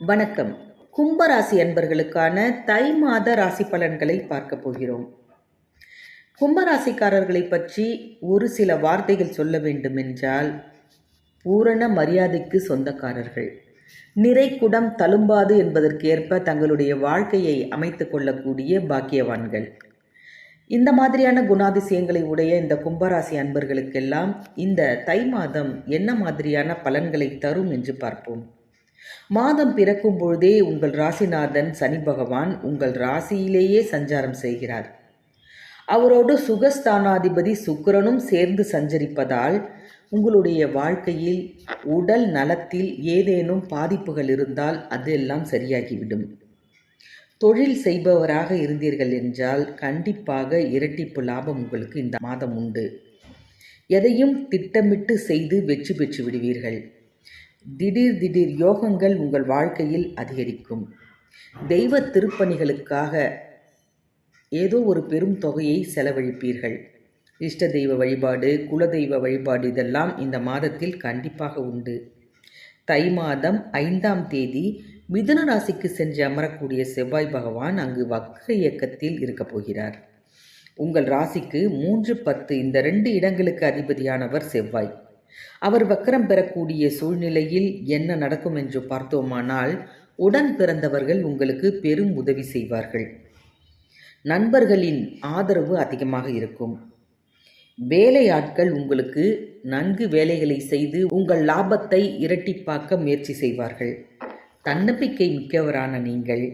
வணக்கம். கும்பராசி அன்பர்களுக்கான தை மாத ராசி பலன்களை பார்க்க போகிறோம். கும்பராசிக்காரர்களை பற்றி ஒரு சில வார்த்தைகள் சொல்ல வேண்டுமென்றால் பூரண மரியாதைக்கு சொந்தக்காரர்கள். நிறைக்குடம் தழும்பாது என்பதற்கேற்ப தங்களுடைய வாழ்க்கையை அமைத்து கொள்ளக்கூடிய பாக்கியவான்கள். இந்த மாதிரியான குணாதிசயங்களை உடைய இந்த கும்பராசி அன்பர்களுக்கெல்லாம் இந்த தை மாதம் என்ன மாதிரியான பலன்களை தரும் என்று பார்ப்போம். மாதம் பிறக்கும் பொழுதே உங்கள் ராசிநாதன் சனி பகவான் உங்கள் ராசியிலேயே சஞ்சாரம் செய்கிறார். அவரோடு சுகஸ்தானாதிபதி சுக்கிரனும் சேர்ந்து சஞ்சரிப்பதால் உங்களுடைய வாழ்க்கையில் உடல் நலத்தில் ஏதேனும் பாதிப்புகள் இருந்தால் அதெல்லாம் சரியாகிவிடும். தொழில் செய்பவராக இருந்தீர்கள் என்றால் கண்டிப்பாக இரட்டிப்பு லாபம் உங்களுக்கு இந்த மாதம் உண்டு. எதையும் திட்டமிட்டு செய்து வெற்றி பெற்று விடுவீர்கள். திடீர் திடீர் யோகங்கள் உங்கள் வாழ்க்கையில் அதிகரிக்கும். தெய்வ திருப்பணிகளுக்காக ஏதோ ஒரு பெரும் தொகையை செலவழிப்பீர்கள். இஷ்ட தெய்வ வழிபாடு குலதெய்வ வழிபாடு இதெல்லாம் இந்த மாதத்தில் கண்டிப்பாக உண்டு. தை மாதம் ஐந்தாம் தேதி மிதுன ராசிக்கு சென்று அமரக்கூடிய செவ்வாய் பகவான் அங்கு வக்ர இயக்கத்தில் இருக்கப் போகிறார். உங்கள் ராசிக்கு மூன்று பத்து இந்த ரெண்டு இடங்களுக்கு அதிபதியானவர் செவ்வாய். அவர் வக்கரம் பெறக்கூடிய சூழ்நிலையில் என்ன நடக்கும் என்று பார்த்தோமானால் உடன் பிறந்தவர்கள் உங்களுக்கு பெரும் உதவி செய்வார்கள். நண்பர்களின் ஆதரவு அதிகமாக இருக்கும். வேலையாட்கள் உங்களுக்கு நன்கு வேலைகளை செய்து உங்கள் லாபத்தை இரட்டிப்பாக்க முயற்சி செய்வார்கள். தன்னம்பிக்கை மிக்கவரான நீங்கள்.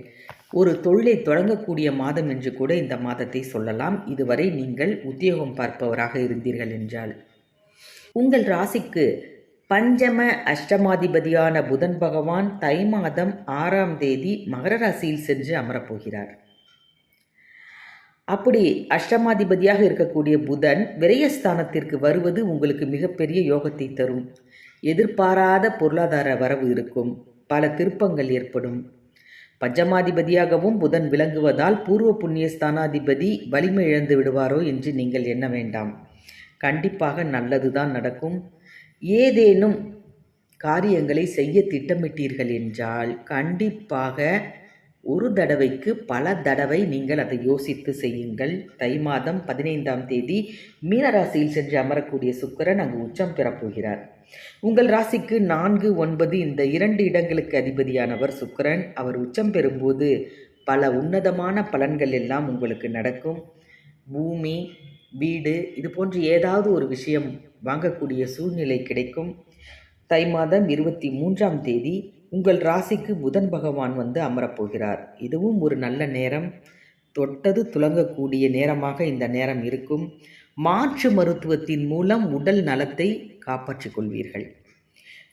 ஒரு தொழிலை தொடங்கக்கூடிய மாதம் என்று கூட இந்த மாதத்தை சொல்லலாம். இதுவரை நீங்கள் உத்தியோகம் பார்ப்பவராக இருந்தீர்கள் என்றால். உங்கள் ராசிக்கு பஞ்சம அஷ்டமாதிபதியான புதன் பகவான் தை மாதம் ஆறாம் தேதி மகர ராசியில் சென்று அமரப்போகிறார். அப்படி அஷ்டமாதிபதியாக இருக்கக்கூடிய புதன் விரயஸ்தானத்திற்கு வருவது உங்களுக்கு மிகப்பெரிய யோகத்தை தரும். எதிர்பாராத பொருளாதார வரவு இருக்கும். பல திருப்பங்கள் ஏற்படும். பஞ்சமாதிபதியாகவும் புதன் விளங்குவதால் பூர்வ புண்ணிய ஸ்தானாதிபதி வலிமை இழந்து விடுவாரோ என்று நீங்கள் எண்ண வேண்டாம். கண்டிப்பாக நல்லதுதான் நடக்கும். ஏதேனும் காரியங்களை செய்ய திட்டமிட்டீர்கள் என்றால் கண்டிப்பாக ஒரு தடவைக்கு பல தடவை நீங்கள் அதை யோசித்து செய்யுங்கள். தை மாதம் பதினைந்தாம் தேதி மீனராசியில் சென்று அமரக்கூடிய சுக்கரன் அங்கு உச்சம் பெறப்போகிறார் உங்கள் ராசிக்கு நான்கு ஒன்பது இந்த இரண்டு இடங்களுக்கு அதிபதியானவர் சுக்கரன். அவர் உச்சம் பெறும்போது பல உன்னதமான பலன்கள் எல்லாம் உங்களுக்கு நடக்கும். பூமி வீடு இது போன்று ஏதாவது ஒரு விஷயம் வாங்கக்கூடிய சூழ்நிலை கிடைக்கும். தை மாதம் இருபத்தி மூன்றாம் தேதி உங்கள் ராசிக்கு புதன் பகவான் வந்து அமரப்போகிறார் இதுவும் ஒரு நல்ல நேரம். தொட்டது துலங்கக்கூடிய நேரமாக இந்த நேரம் இருக்கும். மாற்று மருத்துவத்தின் மூலம் உடல் நலத்தை காப்பாற்றிக் கொள்வீர்கள்.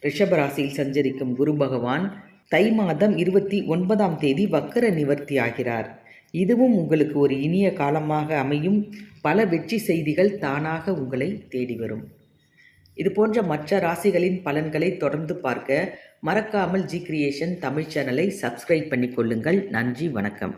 ரிஷபராசியில் சஞ்சரிக்கும் குரு பகவான் தை மாதம் இருபத்தி ஒன்பதாம் தேதி வக்கர நிவர்த்தி ஆகிறார். இதுவும் உங்களுக்கு ஒரு இனிய காலமாக அமையும். பல வெற்றி செய்திகள் தானாக உங்களை தேடி வரும். இது போன்ற மற்ற ராசிகளின் பலன்களை தொடர்ந்து பார்க்க மறக்காமல் ஜி கிரியேஷன் தமிழ் சேனலை சப்ஸ்கிரைப் பண்ணிக்கொள்ளுங்கள் நன்றி வணக்கம்.